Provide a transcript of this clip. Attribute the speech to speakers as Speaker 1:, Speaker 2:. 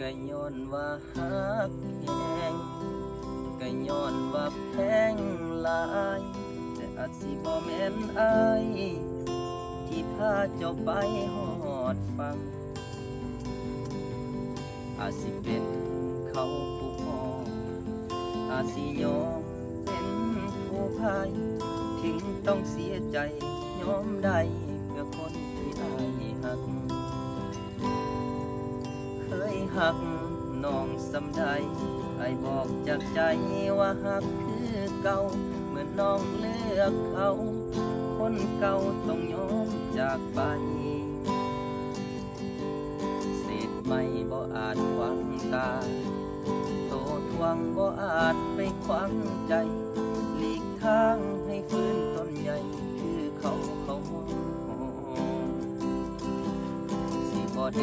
Speaker 1: ก็ย้อนว่าฮักแหงก็ย้อนว่าแพงหลาย แต่อาจสิบ่แม่นอายที่พาเจ้าไปหอดฟัง อาจสิเป็นเขาผู้พออาจสิยอมเป็นผู้พาย ถึงต้องเสียใจยอมได้เพื่อคนที่อาย หักน้องสำใดไอ้บอกจากใจว่าหักคือเก่าเมื่อน้องเลือกเขา คนเก่าต้องยอมจากไปเศษไม่บ่อาจขวางตา โตทวงบ่อาจไปขวางใจ